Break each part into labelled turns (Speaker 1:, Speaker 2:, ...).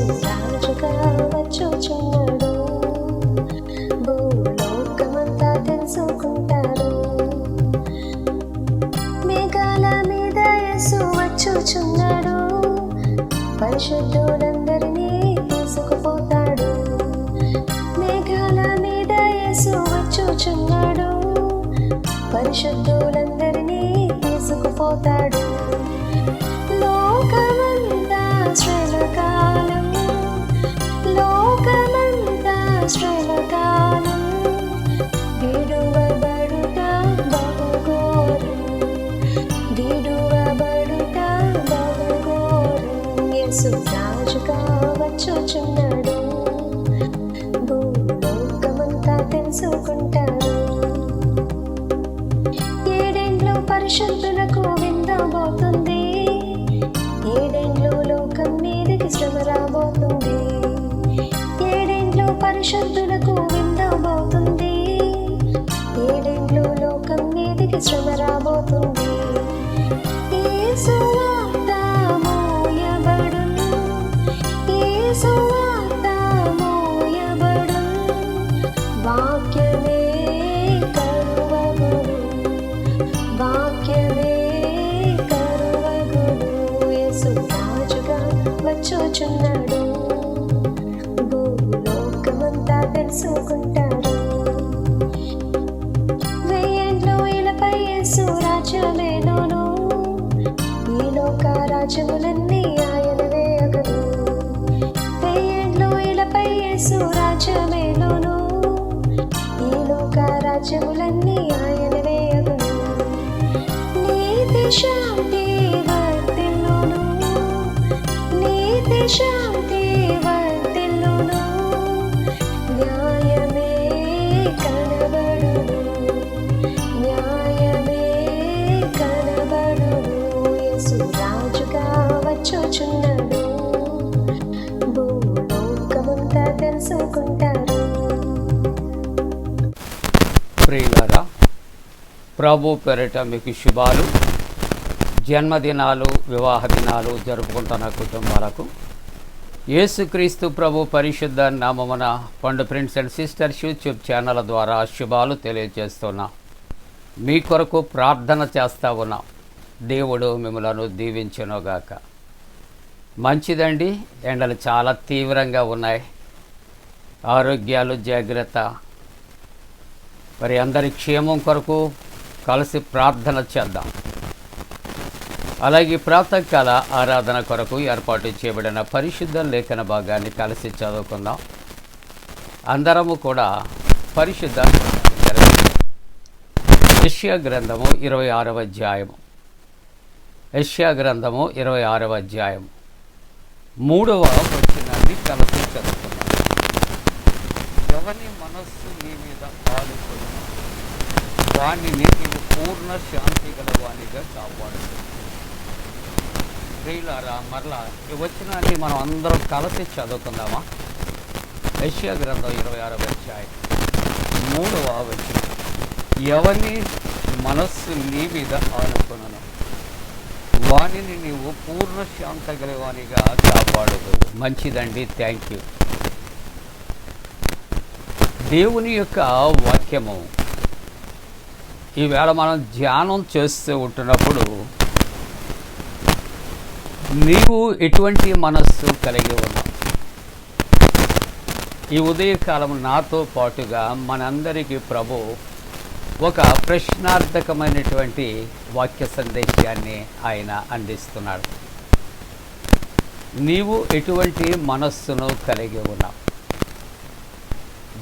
Speaker 1: రాజుగా వచ్చుచున్నాడు భూలోకమంతా తెలుసుకుంటారు. మేఘాల మీద యేసు వచ్చుచున్నాడు. పరిశుద్ధుడు రాజుగా వచ్చుచున్నాడు భూలోకమంతా తెలుసుకుంటారు ఏడేండ్లు పరిశుద్ధులకు విందబోతుంది ఏడేండ్లు లోకం మీదకి శ్రమ రాబోతుంది? ఏడేండ్లు పరిశుద్ధులకు విందబోతుంది ఏడేండ్లు లోకం మీదకి శ్రమ రాబోతుంది? యేసు భూలోకమంతా వెయ్యేండ్లు ఇలపై యేసు రాజ్యమేనోను ఈ లోక రాజ్యములన్నీ ఆయనవే అగను వెయ్యేండ్లు ఇలపై యేసు రాజ్యమేనోను ఈ లోక రాజ్యములన్నీ నీతి శాంతి వచ్చుచున్నాడు భూలోకమంతా తెలుసుకుంటారు.
Speaker 2: ప్రియులారా ప్రభు పెరట మీకు శుభాలు. జన్మదినాలు వివాహ దినాలు జరుపుకుంటున్న కుటుంబాలకు. యేసుక్రీస్తు ప్రభు పరిశుద్ధ నామమున పండు friends and sisters YouTube channel ద్వారా శుభాలు తెలియజేస్తున్నా. మీ కొరకు ప్రార్థన చేస్తా ఉన్నా. దేవుడు మిమ్మలను దీవించునుగాక. మంచిదండి. ఎండలు చాలా తీవ్రంగా ఉన్నాయి. ఆరోగ్యాలు జాగ్రత్త. మరి అందరి క్షేమం కొరకు కలిసి ప్రార్థన చేద్దాం. అలాగే ప్రాతకాల ఆరాధన కొరకు ఏర్పాటు చేయబడిన పరిశుద్ధ లేఖన భాగాన్ని కలిసి చదువుకుందాం. అందరము కూడా పరిశుద్ధ యష్యా గ్రంథము ఇరవై ఆరవ అధ్యాయము. యష్యా గ్రంథము ఇరవై ఆరవ అధ్యాయము. మూడవ వచనాన్ని కలసి చదువుతున్నాను ఎవని మనస్సు నీ మీద ఆడుకున్నా వాణ్ణి నీవు పూర్ణ శాంతి గల వాణిగా కాపాడు స్త్రీలారా మరలా ఈ వచనాన్ని మనం అందరం కలిసి చదువుకుందామా? యశ్యా గ్రంథం ఇరవై ఆరవ అధ్యాయం. మూడవ వచనం. ఎవని మనస్సు నీ మీద ఆడుకున్నాను వాణిని నీవు పూర్ణ శాంత గలవానిగా కాపాడదు. మంచిదండి. థ్యాంక్ యూ దేవుని యొక్క వాక్యము. ఈవేళ మనం ధ్యానం చేస్తూ ఉంటున్నప్పుడు నీవు ఎటువంటి మనస్సు కలిగి ఉన్నావు? ఈ ఉదయకాలం నాతో పాటుగా మనందరికీ ప్రభు ఒక ప్రశ్నార్థకమైనటువంటి వాక్య సందేశాన్ని ఆయన అందిస్తున్నాడు. నీవు ఎటువంటి మనస్సును కలిగి ఉన్నావు?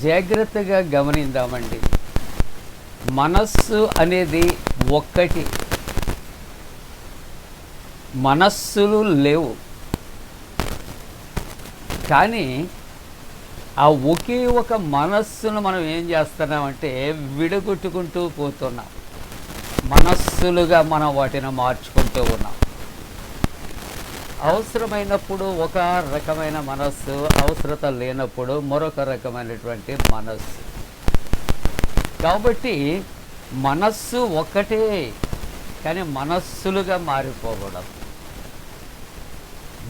Speaker 2: జాగ్రత్తగా గమనిందామండి. మనస్సు అనేది ఒక్కటి. మనస్సులు లేవు. కానీ ఆ ఒకే ఒక మనస్సును మనం ఏం చేస్తున్నామంటే విడగొట్టుకుంటూ పోతున్నాం. మనస్సులుగా మనం వాటిని మార్చుకుంటూ ఉన్నాం. అవసరమైనప్పుడు ఒక రకమైన మనస్సు అవసరత లేనప్పుడు మరొక రకమైనటువంటి మనస్సు. కాబట్టి మనస్సు ఒకటే కానీ మనస్సులుగా మారిపోకూడదు.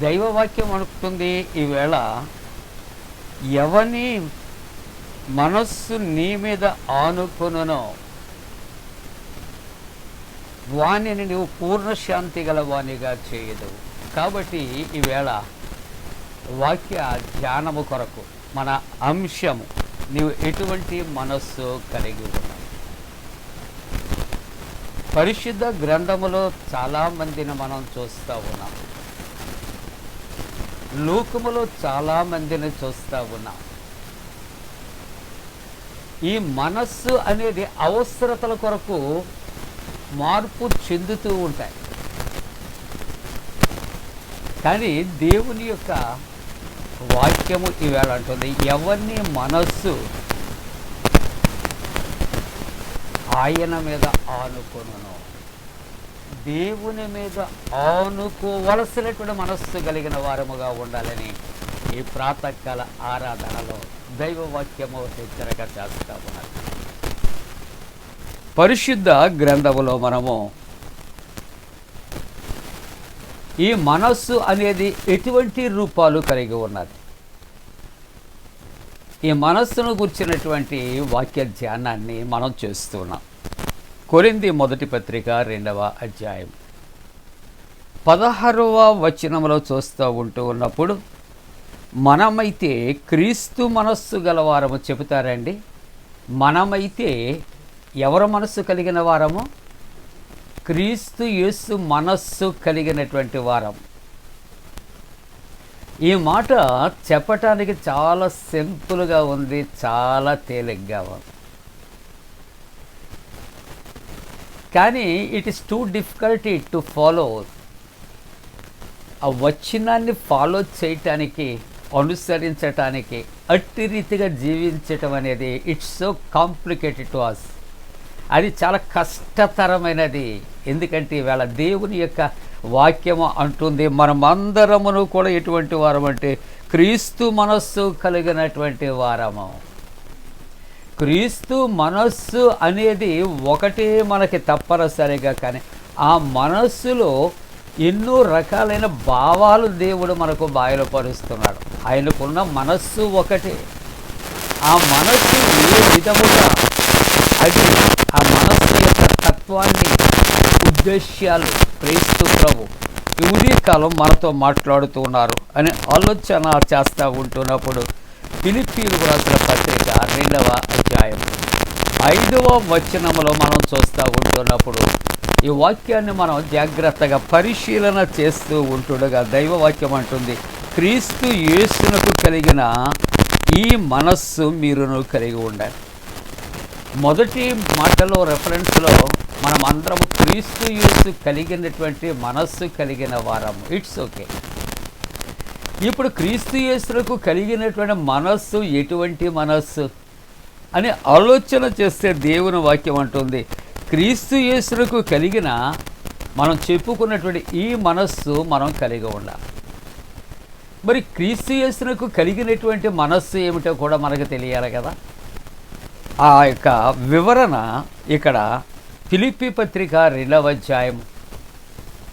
Speaker 2: దైవవాక్యం అనుకుంటుంది ఈవేళ ఎవని మనస్సు నీ మీద ఆనుకునో వాణిని నువ్వు పూర్ణశాంతి గల వాణిగా చేయదు. కాబట్టి ఈవేళ వాక్య ధ్యానము కొరకు మన అంశము నీవు ఎటువంటి మనస్సు కలిగి ఉన్నావు? పరిశుద్ధ గ్రంథములో చాలామందిని మనం చూస్తూ ఉన్నాం. లోకములో చాలామందిని చూస్తూ ఉన్నాం. ఈ మనస్సు అనేది అవసరతల కొరకు మార్పు చెందుతూ ఉంటాయి. కానీ దేవుని యొక్క వాక్యము ఈవేళ అంటుంది ఎవరిని మనస్సు ఆయన మీద ఆనుకును దేవుని మీద ఆనుకోవలసినటువంటి మనస్సు కలిగిన వారముగా ఉండాలని ఈ ప్రాతకాల ఆరాధనలో దైవవాక్యము హెచ్చరిక చేస్తా ఉన్నారు. పరిశుద్ధ గ్రంథములో మనము ఈ మనస్సు అనేది ఎటువంటి రూపాలు కలిగి ఉన్నది? ఈ మనస్సును గుర్చినటువంటి వాక్య ధ్యానాన్ని మనం చేస్తున్నాం కొరింది మొదటి పత్రిక రెండవ అధ్యాయం. పదహారవ వచనంలో చూస్తూ ఉంటూ ఉన్నప్పుడు మనమైతే క్రీస్తు మనస్సు గలవారము చెబుతారండి. మనమైతే ఎవరు మనస్సు కలిగిన వారము? క్రీస్తు యేసు మనస్సు కలిగినటువంటి వారం. ఈ మాట చెప్పటానికి చాలా సింపుల్గా ఉంది చాలా తేలిగ్గా ఉంది. కానీ it is too difficulty to follow ఆ వచ్చినాన్ని ఫాలో చేయటానికి అనుసరించటానికి అట్టి రీతిగా జీవించటం అనేది it's so complicated to us అది చాలా కష్టతరమైనది. ఎందుకంటే ఇవాళ దేవుని యొక్క వాక్యము అంటుంది మనమందరమును కూడా ఎటువంటి వారం అంటే క్రీస్తు మనస్సు కలిగినటువంటి వారము. క్రీస్తు మనస్సు అనేది ఒకటే మనకి తప్పనిసరిగా కానీ ఆ మనస్సులో ఎన్నో రకాలైన భావాలు దేవుడు మనకు బయలుపరుస్తున్నాడు. ఆయనకున్న మనస్సు ఒకటే. ఆ మనస్సు ఏ విధముగా అది ఆ మనస్సు యొక్క తత్వాన్ని ఉద్దేశ్యాలు క్రీస్తు ప్రభు ఈ ఉదయకాలం మనతో మాట్లాడుతూ ఉన్నారు అని ఆలోచన చేస్తూ ఉంటున్నప్పుడు ఫిలిప్పీలు రాసిన పత్రిక రెండవ అధ్యాయం. ఐదవ వచనములో మనం చూస్తూ ఉంటున్నప్పుడు ఈ వాక్యాన్ని మనం జాగ్రత్తగా పరిశీలన చేస్తూ ఉంటుండగా దైవవాక్యం అంటుంది క్రీస్తు యేసునకు కలిగిన ఈ మనస్సు మీరును కలిగి ఉండాలి మొదటి మాటలో రెఫరెన్స్లో మనం అందరం క్రీస్తు యేసు కలిగినటువంటి మనస్సు కలిగిన వారం ఇట్స్ ఓకే ఇప్పుడు క్రీస్తు యేసులకు కలిగినటువంటి మనస్సు ఎటువంటి మనస్సు? అని ఆలోచన చేస్తే దేవుని వాక్యం అంటుంది క్రీస్తు యేసులకు కలిగిన మనం చెప్పుకున్నటువంటి ఈ మనస్సు మనం కలిగి ఉండాలి. మరి క్రీస్తు యేసునకు కలిగినటువంటి మనస్సు ఏమిటో కూడా మనకు తెలియాలి కదా. ఆ యొక్క వివరణ ఇక్కడ ఫిలిప్పి పత్రిక రెండవ అధ్యాయం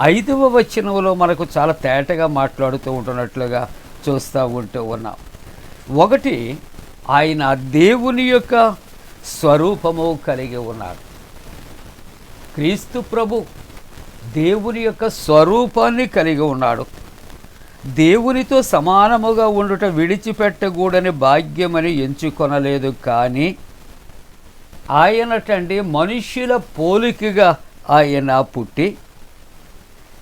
Speaker 2: ఐదవ వచనంలో మనకు చాలా తేటగా మాట్లాడుతూ ఉంటున్నట్లుగా చూస్తూ ఉంటూ ఉన్నాం. ఒకటి ఆయన దేవుని యొక్క స్వరూపము కలిగి ఉన్నాడు క్రీస్తు ప్రభు దేవుని యొక్క స్వరూపాన్ని కలిగి ఉన్నాడు. దేవునితో సమానముగా ఉండుట విడిచిపెట్టకూడని భాగ్యమని ఎంచుకొనలేదు కానీ ఆయనటండి మనుష్యుల పోలికగా ఆయన పుట్టి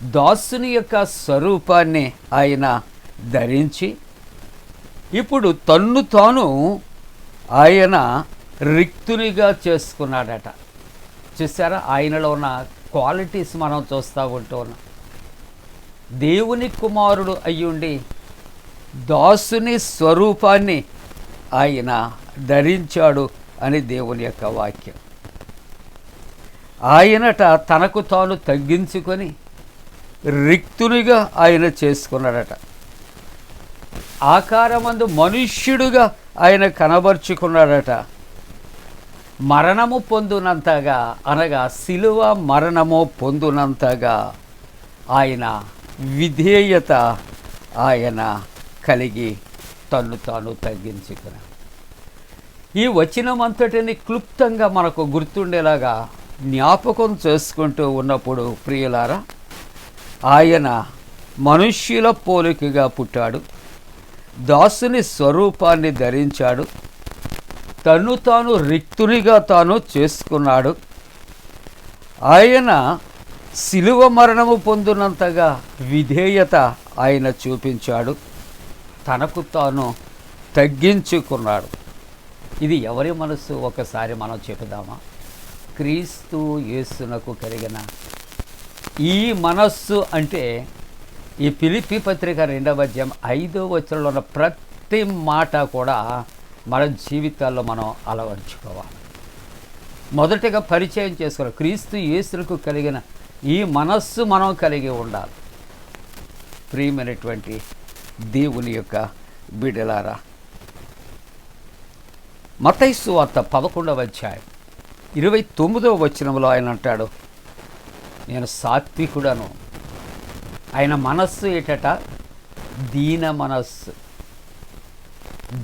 Speaker 2: దాసుని యొక్క స్వరూపాన్ని ఆయన ధరించి ఇప్పుడు తన్ను తాను ఆయన రిక్తునిగా చేసుకున్నాడట. చూసారా ఆయనలో ఉన్న క్వాలిటీస్ మనం చూస్తూ ఉంటూ ఉన్నాం. దేవుని కుమారుడు అయ్యుండి దాసుని స్వరూపాన్ని ఆయన ధరించాడు అని దేవుని యొక్క వాక్యం. ఆయనట తనకు తాను తగ్గించుకొని రిక్తునిగా ఆయన చేసుకున్నాడట. ఆకారమందు మనుష్యుడుగా ఆయన కనబరుచుకున్నాడట. మరణము పొందునంతగా అనగా శిలువ మరణము పొందునంతగా ఆయన విధేయత ఆయన కలిగి తను తాను తగ్గించుకున్నాడు. ఈ వచనమంతటిని క్లుప్తంగా మనకు గుర్తుండేలాగా జ్ఞాపకం చేసుకుంటూ ఉన్నప్పుడు ప్రియులారా ఆయన మనుష్యుల పోలికగా పుట్టాడు. దాసుని స్వరూపాన్ని ధరించాడు. తను తాను రిక్తునిగా తాను చేసుకున్నాడు. ఆయన శిలువ మరణము పొందినంతగా విధేయత ఆయన చూపించాడు. తనకు తాను తగ్గించుకున్నాడు. ఇది ఎవరి మనస్సు? ఒకసారి మనం చెబుదామా? క్రీస్తు యేసునకు కలిగిన ఈ మనస్సు అంటే ఈ పిలిపి పత్రిక రెండవ అధ్యాయం ఐదో వచనంలో ఉన్న ప్రతి మాట కూడా మన జీవితాల్లో మనం అలవర్చుకోవాలి. మొదటగా పరిచయం చేసుకోవాలి. క్రీస్తు యేసులకు కలిగిన ఈ మనస్సు మనం కలిగి ఉండాలి. ప్రియమైనటువంటి దేవుని యొక్క బిడలారా మతైసు వార్త పదకొండవ అధ్యాయం ఇరవై తొమ్మిదవ వచనంలో ఆయన అంటాడు నేను సాత్వికుడను ఆయన మనస్సు ఏటట? దీన మనస్సు.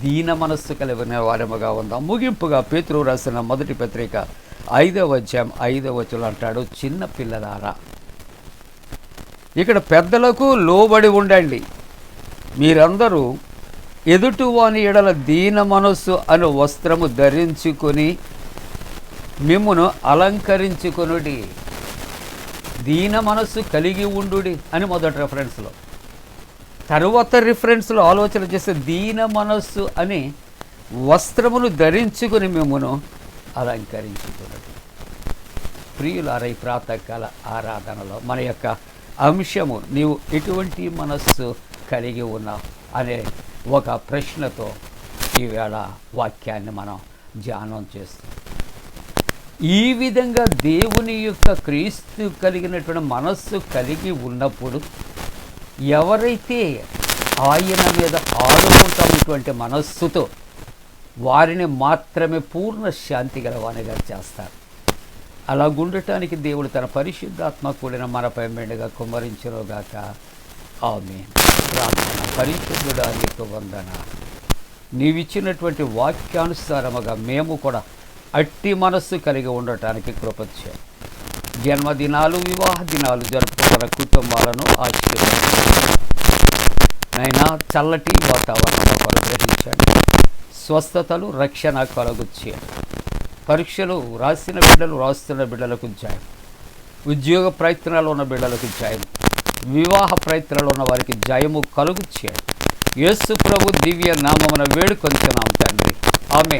Speaker 2: దీన మనస్సు కలిగిన వారముగా ఉందాం. ముగింపుగా పేతురు రాసిన మొదటి పత్రిక ఐదవ అధ్యాయం ఐదవ వచ్చులు అంటాడు చిన్న పిల్లలారా. ఇక్కడ పెద్దలకు లోబడి ఉండండి. మీరందరూ ఎదుటివాని ఎడల దీన మనస్సు అను వస్త్రము ధరించుకొని మిమ్మును అలంకరించుకొనుడి. దీన మనస్సు కలిగి ఉండుడి అని మొదటి రెఫరెన్స్లో తరువాత రిఫరెన్స్లో ఆలోచన చేస్తే దీన మనస్సు అని వస్త్రమును ధరించుకుని మేమును అలంకరించుకున్నది. ప్రియులార ఈ ప్రాతకాల ఆరాధనలో మన యొక్క అంశము నీవు ఎటువంటి మనస్సు కలిగి ఉన్నావు అనే ఒక ప్రశ్నతో ఈవేళ వాక్యాన్ని మనం ధ్యానం చేస్తాం ఈ విధంగా దేవుని యొక్క క్రీస్తు కలిగినటువంటి మనస్సు కలిగి ఉన్నప్పుడు ఎవరైతే ఆయన మీద ఆడుకుంటున్నటువంటి మనస్సుతో వారిని మాత్రమే పూర్ణ శాంతి గలవానిగా చేస్తారు. అలా ఉండటానికి దేవుడు తన పరిశుద్ధాత్మ కూడిన మనపై మెండుగా కుమ్మరించునుగాక. ఆమె ప్రార్థన పరిశుద్ధుడా నీకు వందన నీవిచ్చినటువంటి వాక్యానుసారముగా మేము కూడా అట్టి మనస్సు కలిగి ఉండటానికి కృపచ్చే జన్మదినాలు వివాహ దినాలు జరుపుకున్న కుటుంబాలను ఆశీర్వదించండి. చల్లటి వాతావరణం అనుగ్రహించండి స్వస్థతలు రక్షణ కలుగుచ్చేయండి. పరీక్షలు రాసిన బిడ్డలు రాస్తున్న బిడ్డలకు జయం ఉద్యోగ ప్రయత్నాలు ఉన్న బిడ్డలకు జయం వివాహ ప్రయత్నాలు ఉన్న వారికి జయము కలుగు చేయండి యేసు ప్రభు దివ్య నామమున వేడుకొంచున్నాం తండ్రి. ఆమె